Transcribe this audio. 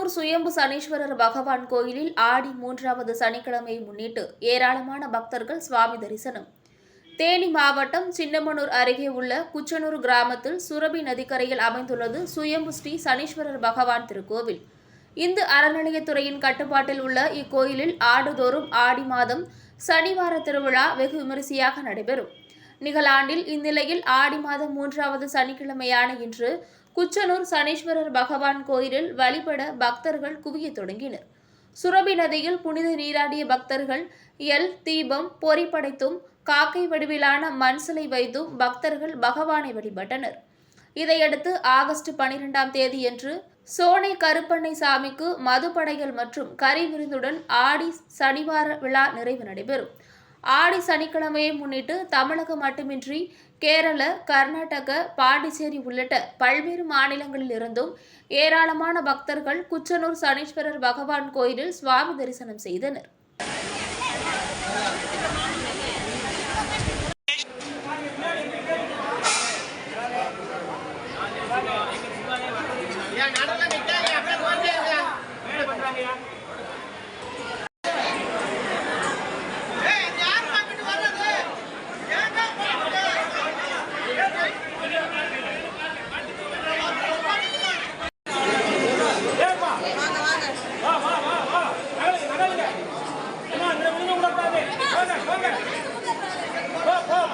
கடலூர் சுயம்பு சனீஸ்வரர் பகவான் கோயிலில் ஆடி மூன்றாவது சனிக்கிழமையை முன்னிட்டு ஏராளமான பக்தர்கள் சுவாமி தரிசனம். தேனி மாவட்டம் சின்னமனூர் அருகே உள்ள குச்சனூர் கிராமத்தில் சுரபி நதிக்கரையில் அமைந்துள்ளது சுயம்பு ஸ்ரீ சனீஸ்வரர் பகவான் திருக்கோவில். இந்து அறநிலையத்துறையின் கட்டுப்பாட்டில் உள்ள இக்கோயிலில் ஆண்டுதோறும் ஆடி மாதம் சனிவார திருவிழா வெகு விமரிசையாக நடைபெறும். நிகழாண்டில் இந்நிலையில் ஆடி மாதம் மூன்றாவது சனிக்கிழமையான இன்று குச்சனூர் சனீஸ்வரர் பகவான் கோயிலில் வழிபட பக்தர்கள் குவியத் தொடங்கினர். சுரபி நதியில் புனித நீராடிய பக்தர்கள் எல் தீபம் பொறி படைத்தும் காக்கை வடிவிலான மண் சிலை வைத்தும் பக்தர்கள் பகவானை வழிபட்டனர். இதையடுத்து ஆகஸ்ட் பனிரெண்டாம் தேதியன்று சோனை கருப்பண்ணை சாமிக்கு மதுப்படைகள் மற்றும் கறி விருந்துடன் ஆடி சனிவார விழா நிறைவு நடைபெறும். ஆடி சனிக்கிழமையை முன்னிட்டு தமிழகம் மட்டுமின்றி கேரள கர்நாடக பாண்டிச்சேரி உள்ளிட்ட பல்வேறு மாநிலங்களில் இருந்தும் ஏராளமான பக்தர்கள் குச்சனூர் சனீஸ்வரர் பகவான் கோயிலில் சுவாமி தரிசனம் செய்தனர் Yeah.